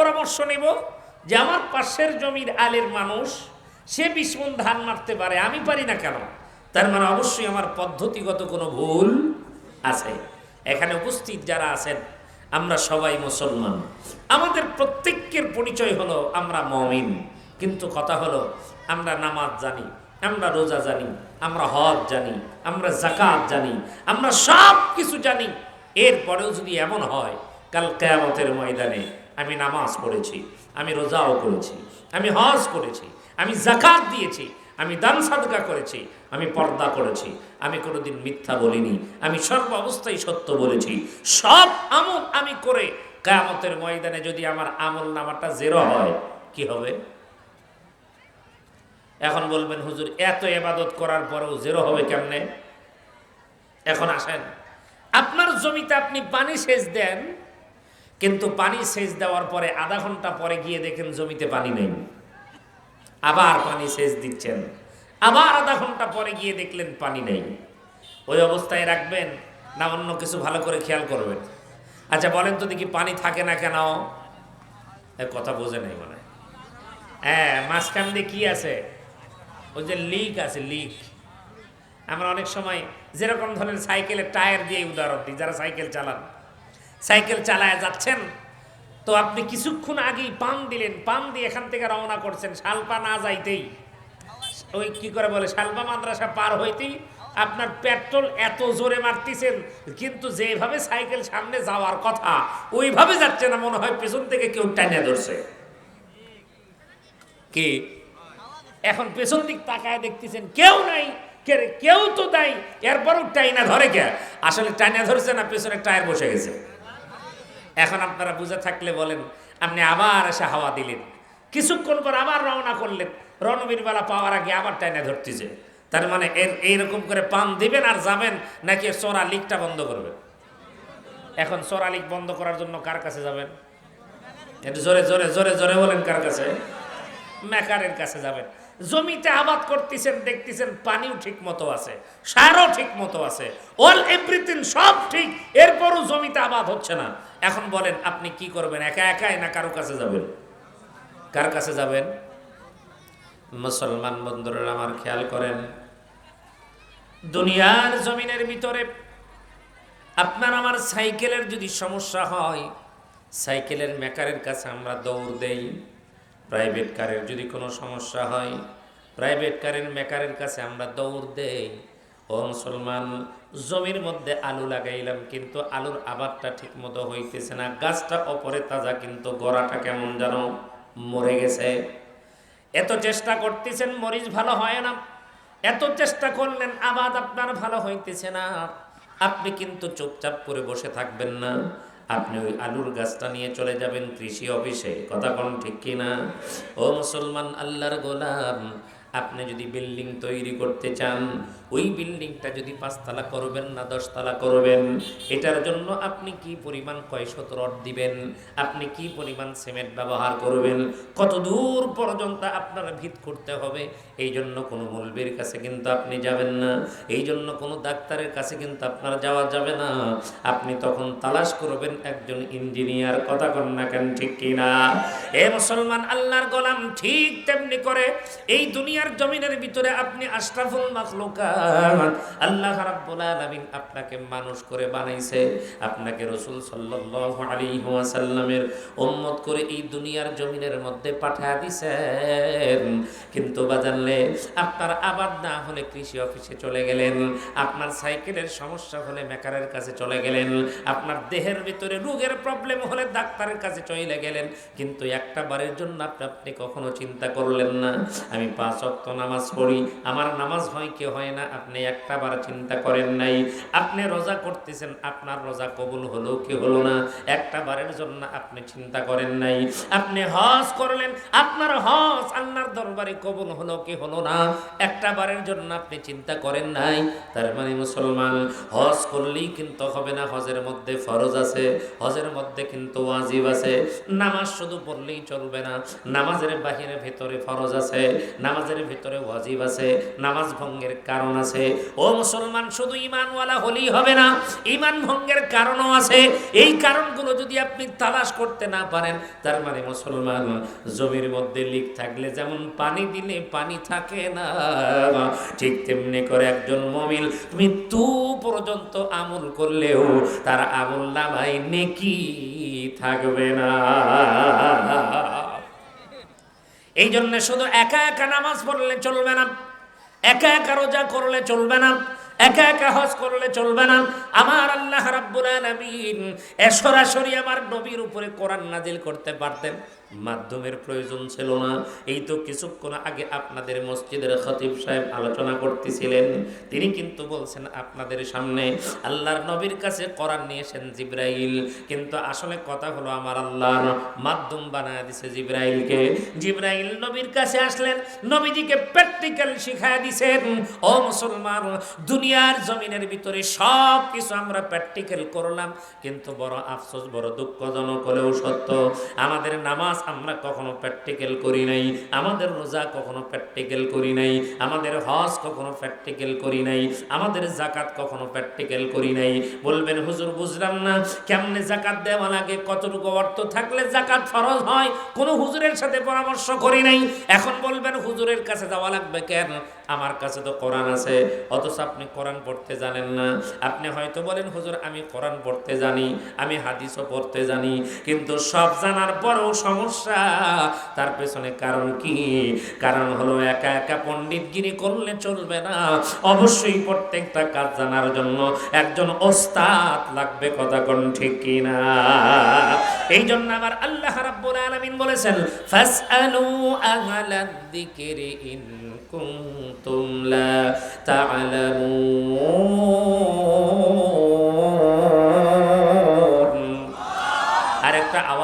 পরামর্শ নেব যে আমার পাশের জমির আলের মানুষ, সে বিশ মন ধান মারতে পারে, আমি পারি না কেন? তার মানে অবশ্যই আমার পদ্ধতিগত কোনো ভুল আছে। এখানে উপস্থিত যারা আছেন, আমরা সবাই মুসলমান। আমাদের প্রত্যেকের পরিচয় হলো আমরা মমিন। কিন্তু কথা হলো, আমরা নামাজ জানি, আমরা রোজা জানি, আমরা হজ জানি, আমরা জাকাত জানি, আমরা সব কিছু জানি। এরপরেও যদি এমন হয়, কাল কেয়ামতের ময়দানে আমি নামাজ পড়েছি, আমি রোজাও করেছি, আমি হজ করেছি, আমি জাকাত দিয়েছি, আমি দান সাদকা করেছি, আমি পর্দা করেছি, আমি কোনোদিন মিথ্যা বলিনি, আমি সর্ব অবস্থায় সত্য বলেছি। সব আমল আমি করে কেয়ামতের ময়দানে যদি আমার আমল নামাটা জেরো হয়, কি হবে? এখন বলবেন, হুজুর, এত এবাদত করার পরেও জেরো হবে কেমনে? এখন আসেন, আপনার জমিতে আপনি পানি সেচ দেন কিন্তু পানি সেচ দেওয়ার পরে আধা ঘণ্টা পরে গিয়ে দেখেন জমিতে পানি নেই। আবার পানি সেচ দিচ্ছেন। আবার আধা ঘণ্টা পরে গিয়ে দেখলেন পানি নেই। ওই অবস্থায় রাখবেন না অন্য কিছু ভালো করে খেয়াল করবেন। আচ্ছা বলেন তো দেখি পানি থাকে না কেন? কথা বোঝে নেই মানে হ্যাঁ। মাঝখান দিয়ে কি আছে? ওই যে লিক আছে লিক আমরা অনেক সময় যেরকম ধরেন সাইকেলের টায়ার দিয়ে উদাহরণ দিই যারা সাইকেল চালান সাইকেল চালায় যাচ্ছেন। তো আপনি কিছুক্ষণ আগেই পাম দিলেন পাম দিয়ে এখান থেকে রওনা করছেন, শালপা না যাইতেই। ওই কি করে বলে, শালপা মাদ্রাসা পার হইতেই আপনার পেট্রোল এত জোরে মারতেছেন, কিন্তু যেভাবে সাইকেল সামনে যাওয়ার কথা, ওইভাবে যাচ্ছে না, মনে হয় পেছন থেকে কেউ টানিয়ে ধরছে। কি? এখন পেছন দিক তাকায় দেখতেছেন, কেউ নাই? কেউ তো নাই, এরপরও টাইনা ধরে কে? আসলে টাইনা ধরছে না, পেছনে টায়ার বসে গেছে। এখন আপনারা বুঝে থাকলে বলেন, আপনি আবার এসে হাওয়া দিলেন। কিছুক্ষণ পর আবার রওনা করলেন। রণবীর বেলা পাওয়ার আগে আবার টাইনা ধরতেছে। তার মানে এর, এইরকম করে পান দিবেন আর যাবেন নাকি চোরা লিকটা বন্ধ করবেন? এখন চোরা লিক বন্ধ করার জন্য কার কাছে যাবেন? একটু জোরে জোরে জোরে জোরে বলেন কার কাছে? মেকারের কাছে যাবেন। জমিতে আবাদ করতেছেন, দেখতেছেন পানিও ঠিক মতো আছে, সারও ঠিক মতো আছে অল এভরিথিং সব ঠিক, এরপরও জমিতে আবাদ হচ্ছে না। এখন বলেন, আপনি কি করবেন, একা একাই না কারও কাছে যাবেন? কার কাছে যাবেন? মুসলমান বন্ধুরা, আমার খেয়াল করেন, দুনিয়ার জমিনের ভিতরে আপনার আমার সাইকেলের যদি সমস্যা হয়, সাইকেলের মেকারের কাছে আমরা দৌড় দেই। প্রাইভেট কারের যদি কোনো সমস্যা হয় প্রাইভেট কারের মেকারের কাছে আমরা দৌড় দেই। ও মুসলমান, জমির মধ্যে আলু লাগাইলাম, কিন্তু আলুর আবাদটা ঠিক মতো হইতেছে না। গাছটা অপরে তাজা, কিন্তু গোড়াটা কেমন যেন মরে গেছে। এত চেষ্টা করতেছেন, মরিচ ভালো হয় না। এত চেষ্টা করলেন, আবাদ আপনার ভালো হইতেছে না। আপনি কিন্তু চুপচাপ করে বসে থাকবেন না। আপনি ওই আলুর গাছটা নিয়ে চলে যাবেন কৃষি অফিসে। কথা কোন ঠিক কিনা? ও মুসলমান আল্লাহর গোলাম আপনি যদি বিল্ডিং তৈরি করতে চান, ওই বিল্ডিংটা যদি পাঁচতলা করবেন না দশতলা করবেন, এটার জন্য আপনি কি পরিমাণ কয়শত রড দিবেন? আপনি কি পরিমাণ সিমেন্ট ব্যবহার করবেন? কত দূর পর্যন্ত আপনার ভিত করতে হবে? এই জন্য কোনো মৌলবীর কাছে কিন্তু আপনি যাবেন না। এই জন্য কোনো ডাক্তারের কাছে কিন্তু আপনার যাওয়া যাবে না। আপনি তখন তালাশ করবেন একজন ইঞ্জিনিয়ার, কথা কন না কেন, ঠিক কিনা? এ মুসলমান, আল্লাহর গোলাম ঠিক তেমনি করে এই দুনিয়ার জমিনের ভিতরে আপনি আশরাফুল মাখলুকাত। আল্লাহ রাব্বুল আলামিন আপনাকে মানুষ করে বানাইছে। আপনাকে রাসূল সাল্লাল্লাহু আলাইহি ওয়াসাল্লামের উম্মত করে এই দুনিয়ার জমিনের মধ্যে পাঠিয়ে দিছেন। কিন্তু বাজানলে, আপনার আবাদ না হলে কৃষি অফিসে চলে গেলেন। আপনার সাইকেলের সমস্যা হলে মেকারের কাছে চলে গেলেন। আপনার দেহের ভিতরে রোগের প্রবলেম হলে ডাক্তারের কাছে চলে গেলেন। কিন্তু একটা বারের জন্য আপনি আপনি কখনো চিন্তা করলেন না। আমি পাঁচ অক্ত নামাজ পড়ি। আমার নামাজ হয় কি হয় না, আপনি একটা বার চিন্তা করেন নাই। আপনি রোজা করতেছেন, আপনার রোজা কবুল হলো কি হলো না, একটা বারের জন্য আপনি চিন্তা করেন নাই। আপনি হজ করলেন, আপনার হজ আল্লাহর দরবারে কবুল হলো কি হলো না, একটা বারের জন্য আপনি চিন্তা করেন নাই। তার মানে মুসলমান, হজ করলেই কিন্তু হবে না, হজের মধ্যে ফরজ আছে, হজের মধ্যে কিন্তু ওয়াজিব আছে। নামাজ শুধু পড়লেই চলবে না, নামাজের বাহিরে ভেতরে ফরজ আছে, নামাজের ভিতরে ওয়াজিব আছে, নামাজ ভঙ্গের কারণ আছে। ও মুসলমান, শুধু ইমানওয়ালা হলেই হবে না ইমান ভঙ্গের কারণও আছে। এই কারণগুলো যদি আপনি তালাশ করতে না পারেন, তার মানে মুসলমান, জমির মধ্যে লিক থাকলে যেমন পানি দিলে পানি থাকে না, ঠিক তেমনি করে একজন মমিল মৃত্যু পর্যন্ত আমল করলেও তার আমল নামাই নেকি থাকবে না। এই জন্য শুধু একা একা নামাজ পড়লে চলবে না। একা একা রোজা করলে চলবে না। একা একা হজ করলে চলবে না। আমার আল্লাহ রাব্বুল আলামিন সরাসরি আমার নবীর উপরে কোরআন নাজিল করতে পারতেন। মাধ্যমের প্রয়োজন ছিল না। এই তো কিছুক্ষণ আগে আপনাদের মসজিদের খতিব সাহেব আলোচনা করতেছিলেন। তিনি কিন্তু বলছেন, আপনাদের সামনে আল্লাহর নবীর কাছে কোরআন নিয়েছেন জিব্রাইল। কিন্তু আসলে কথা হলো আমার আল্লাহর মাধ্যম বানায় দিছে জিব্রাইলকে। জিব্রাইল নবীর কাছে আসলেন, নবীজিকে প্র্যাকটিক্যাল শিখায় দিছেন, ও মুসলমান, দুনিয়ার জমিনের ভিতরে সব কিছু আমরা প্র্যাকটিক্যাল করলাম। কিন্তু বড় আফসোস, বড় দুঃখজনক হলেও সত্য, আমাদের নামাজ আমরা কখনো প্র্যাকটিক্যাল করি নাই, আমাদের রোজা কখনো প্র্যাকটিক্যাল করি নাই, আমাদের হজ কখনো প্র্যাকটিক্যাল করি নাই, আমাদের জাকাত কখনো প্র্যাকটিক্যাল করি নাই। বলবেন, হুজুর, বুঝলাম না, কেমনে জাকাত দেওয়া লাগে? কতটুকু অর্থ থাকলে জাকাত ফরজ হয়? কোনো হুজুরের সাথে পরামর্শ করি নাই। এখন বলবেন, হুজুরের কাছে যাওয়া লাগবে কেন? আমার কাছে তো কোরআন আছে, অথচ আপনি কোরআন পড়তে জানেন না। আপনি হয়তো বলেন, হুজুর, আমি কোরআন পড়তে জানি, আমি হাদিসও পড়তে জানি, কিন্তু সব জানার পরেও সমস্যা তার পেছনে কারণ কি? কারণ হলো একা একা পণ্ডিতগিরি করলে চলবে না। অবশ্যই প্রত্যেকটা কাজ জানার জন্য একজন ওস্তাদ লাগবে কথা কোন ঠিক কিনা? এই জন্য আমার আল্লাহ রাব্বুল আলামিন বলেছেন, ফাসআলু আহলাদ যিকরি ইন কুনতুম লা তা'লামুন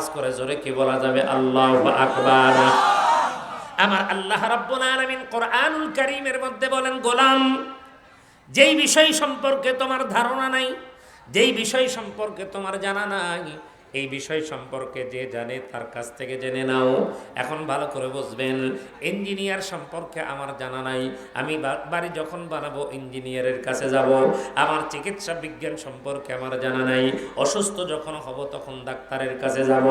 আওয়াজ করে, জোরে কি বলা যাবে? আল্লাহ আকবার। আমার আল্লাহ রাব্বুল আলামিন কোরআনুল কারীমের মধ্যে বলেন, গোলাম, যেই বিষয় সম্পর্কে তোমার ধারণা নাই, যেই বিষয় সম্পর্কে তোমার জানা নাই এই বিষয় সম্পর্কে যে জানে তার কাছ থেকে জেনে নাও। এখন ভালো করে বুঝবেন ইঞ্জিনিয়ার সম্পর্কে আমার জানা নাই। আমি বাড়ি যখন বানাবো ইঞ্জিনিয়ারের কাছে যাব, আমার চিকিৎসা বিজ্ঞান সম্পর্কে আমার জানা নাই। অসুস্থ যখন হব তখন ডাক্তারের কাছে যাব।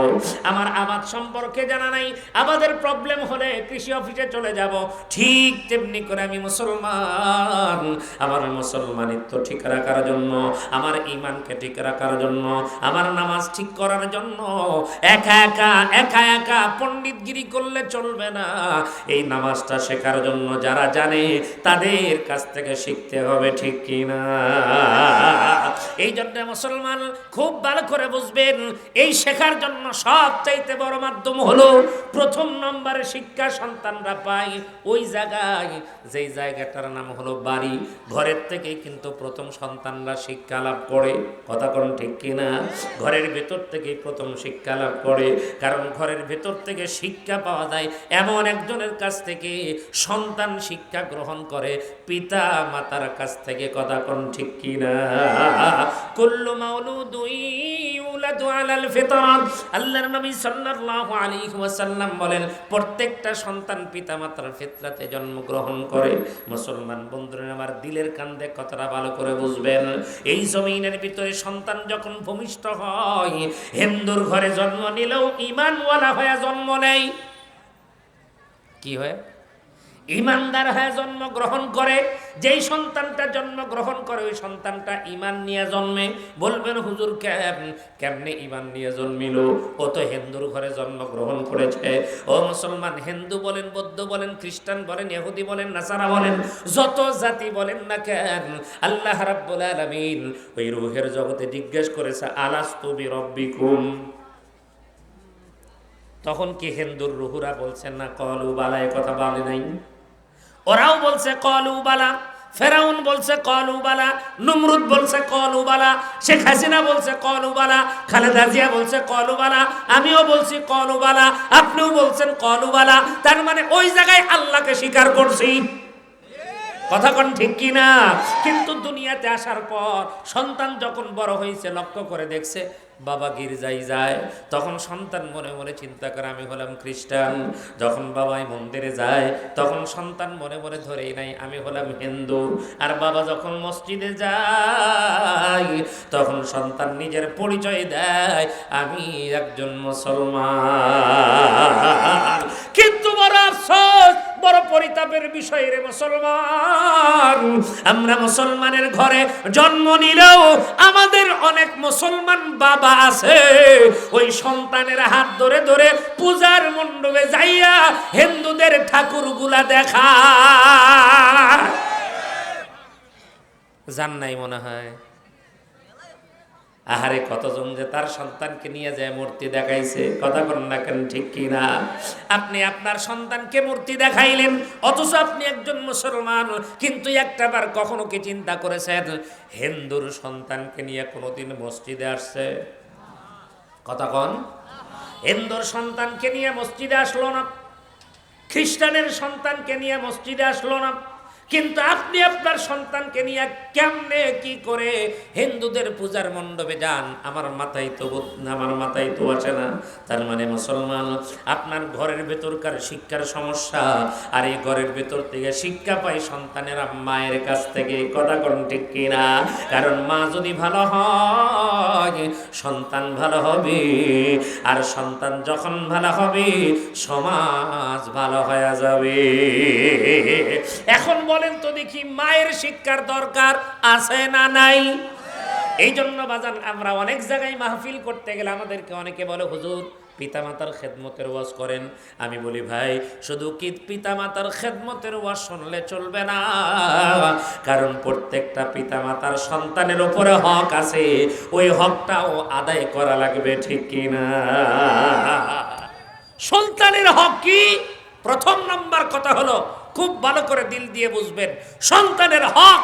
আমার আবাদ সম্পর্কে জানা নাই। আবাদের প্রবলেম হলে কৃষি অফিসে চলে যাব। ঠিক তেমনি করে আমি মুসলমান। আমার মুসলমানিত্ব ঠিক রাখার জন্য, আমার ইমানকে ঠিক রাখার জন্য, আমার নামাজ ঠিক জন্য একা একা একা একা পণ্ডিতগিরি করলে চলবে না। এই নামাজটা শেখার জন্য যারা জানে তাদের কাছ থেকে শিখতে হবে, ঠিক কিনা? এই জন্য মুসলমান খুব ভালো করে বুঝবেন, এই শেখার জন্য সব চাইতে বড় মাধ্যম হলো প্রথম নম্বরে শিক্ষা সন্তানরা পায় ওই জায়গায়। যেই জায়গাটার নাম হলো বাড়ি, ঘরের থেকেই কিন্তু প্রথম সন্তানরা শিক্ষা লাভ করে। কথা কোন ঠিক কিনা? ঘরের ভেতর থেকেই প্রথম শিক্ষা লাভ করে। কারণ ঘরের ভেতর থেকে শিক্ষা পাওয়া যায় এমন একজনের কাছ থেকে সন্তান শিক্ষা গ্রহণ করে, পিতা মাতার কাছ থেকে কথা কোন ঠিক কিনা। কুল্লু মাউলুদুই প্রত্যেকটা সন্তান পিতামাতার ফিতরাতে জন্মগ্রহণ করে। মুসলমান বন্ধুরা, আমার দিলের কান্দে কথাটা ভালো করে বুঝবেন? এই জমিনের ভিতরে সন্তান যখন ভূমিষ্ঠ হয়, হিন্দুর ঘরে জন্ম নিলেও ইমানওয়ালা হয়ে জন্ম নেয়। কি হয়? ইমানদার হয়ে জন্ম গ্রহণ করে, যেই সন্তানটা জন্ম গ্রহণ করে, ওই সন্তানটা ইমান নিয়ে জন্মে। বলবেন, হুজুর, কেম, কেমনে ইমান নিয়ে জন্মিল? ও তো হিন্দুর ঘরে জন্ম গ্রহণ করেছে। ও মুসলমান, হিন্দু বলেন, বৌদ্ধ বলেন, খ্রিস্টান বলেন, ইহুদি বলেন, নাসারা বলেন, যত জাতি বলেন না কেন, আল্লাহ রাব্বুল আলামিন ওই রুহের জগতে জিজ্ঞেস করেছে, আলাস্তু বিরব্বিকুম? তখন কি হিন্দুর রুহুরা বলছেন না, কলু, বালায় কথা বলে নাই? ওরাও বলছে, কলু বালা। ফেরাউন বলছে কলুবালা নমরুদ বলছে কলুবালা শেখ হাসিনা বলছে কলুবালা খালেদা জিয়া বলছে কলুবালা আমিও বলছি কলুবালা আপনিও বলছেন কলুবালা তার মানে ওই জায়গায় আল্লাহকে স্বীকার করছি। কথা কোন ঠিক কি না কিন্তু দুনিয়াতে আসার পর সন্তান যখন বড় হয়েছে, লক্ষ্য করে দেখছে, বাবা গির্জায় যায়। তখন সন্তান মনে মনে চিন্তা করে, আমি হলাম খ্রিস্টান। যখন বাবাই মন্দিরে যায়, তখন সন্তান মনে মনে, ধরেই নাই, আমি হলাম হিন্দু। আর বাবা যখন মসজিদে যায়, তখন সন্তান নিজের পরিচয় দেয়, আমি একজন মুসলমান। পরিতাপের বিষয় রে মুসলমান। আমরা মুসলমানের ঘরে জন্ম নিলেও আমাদের অনেক মুসলমান বাবা আছে। ওই সন্তানের হাত ধরে ধরে পূজার মণ্ডপে যাইয়া হিন্দুদের ঠাকুরগুলা দেখা জান নাই মনে হয়? আহারে, কতজন যে তার সন্তানকে নিয়ে যায় মূর্তি দেখাইছে? কথা বলেন না কেন, ঠিক কি না আপনি আপনার সন্তানকে মূর্তি দেখাইলেন, অথচ আপনি একজন মুসলমান, কিন্তু একটা বার কখনো কি চিন্তা করেছেন, হিন্দুর সন্তানকে নিয়ে কোনোদিন মসজিদে আসছে? কথা কন। হিন্দুর সন্তানকে নিয়ে মসজিদে আসলো না। খ্রিস্টানের সন্তানকে নিয়ে মসজিদে আসলো না। কিন্তু আপনি আপনার সন্তানকে নিয়ে কেমনে কি করে হিন্দুদের পূজার মণ্ডপে যান? আমার মাথায় তো আমার মাথায় তো আসে না। তার মানে মুসলমান, আপনার ঘরের ভেতরকার শিক্ষার সমস্যা, আর এই ঘরের ভেতর থেকে শিক্ষা পায় সন্তানেরা মায়ের কাছ থেকে, কথা কোন ঠিক কিনা? কারণ মা যদি ভালো হয়, সন্তান ভালো হবে, আর সন্তান যখন ভালো হবে, সমাজ ভালো হয়ে যাবে। এখন বলেন তো দেখি মায়ের শিক্ষার দরকার আছে না নাই? এই জন্য বাজান, আমরা অনেক জায়গায় মাহফিল করতে গেলে আমাদেরকে অনেকে বলে, হুজুর, পিতামাতার খেদমতের ওয়াজ করেন। আমি বলি, ভাই, শুধু কি পিতামাতার খেদমতের ওয়াজ শুনলে চলবে না? কারণ প্রত্যেকটা পিতামাতার সন্তানের উপরে হক আছে। ওই হকটাও আদায় করা লাগবে, ঠিক কিনা সন্তানের হক কি? প্রথম নাম্বার কথা হলো খুব ভালো করে দিল দিয়ে বুঝবেন। সন্তানের হক